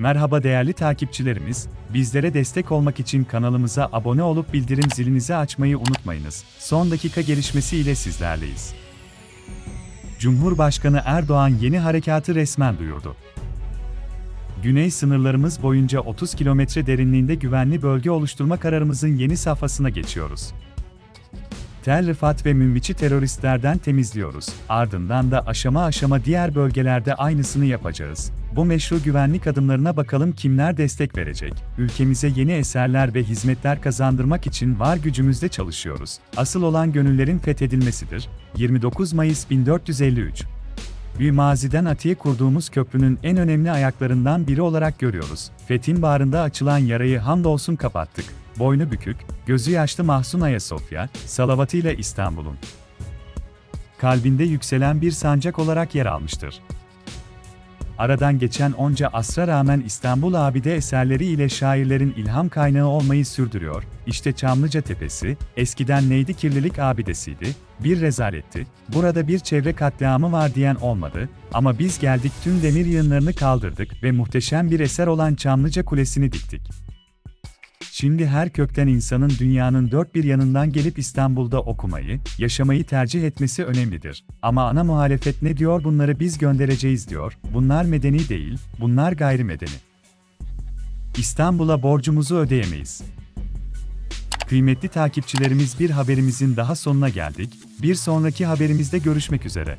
Merhaba değerli takipçilerimiz, bizlere destek olmak için kanalımıza abone olup bildirim zilinizi açmayı unutmayınız. Son dakika gelişmesi ile sizlerleyiz. Cumhurbaşkanı Erdoğan yeni harekatı resmen duyurdu. Güney sınırlarımız boyunca 30 kilometre derinliğinde güvenli bölge oluşturma kararımızın yeni safhasına geçiyoruz. Tel Rifat ve Münbiç'i teröristlerden temizliyoruz. Ardından da aşama aşama diğer bölgelerde aynısını yapacağız. Bu meşru güvenlik adımlarına bakalım kimler destek verecek. Ülkemize yeni eserler ve hizmetler kazandırmak için var gücümüzle çalışıyoruz. Asıl olan gönüllerin fethedilmesidir. 29 Mayıs 1453 bir maziden Atiye kurduğumuz köprünün en önemli ayaklarından biri olarak görüyoruz. Fethin bağrında açılan yarayı hamdolsun kapattık. Boynu bükük, gözü yaşlı Mahsun Ayasofya, salavatıyla İstanbul'un kalbinde yükselen bir sancak olarak yer almıştır. Aradan geçen onca asra rağmen İstanbul abide eserleri ile şairlerin ilham kaynağı olmayı sürdürüyor. İşte Çamlıca Tepesi, eskiden neydi kirlilik abidesiydi, bir rezaletti, burada bir çevre katliamı var diyen olmadı, ama biz geldik tüm demir yığınlarını kaldırdık ve muhteşem bir eser olan Çamlıca Kulesi'ni diktik. Şimdi her kökten insanın dünyanın dört bir yanından gelip İstanbul'da okumayı, yaşamayı tercih etmesi önemlidir. Ama ana muhalefet ne diyor bunları biz göndereceğiz diyor, bunlar medeni değil, bunlar gayrimedeni. İstanbul'a borcumuzu ödeyemeyiz. Kıymetli takipçilerimiz bir haberimizin daha sonuna geldik, bir sonraki haberimizde görüşmek üzere.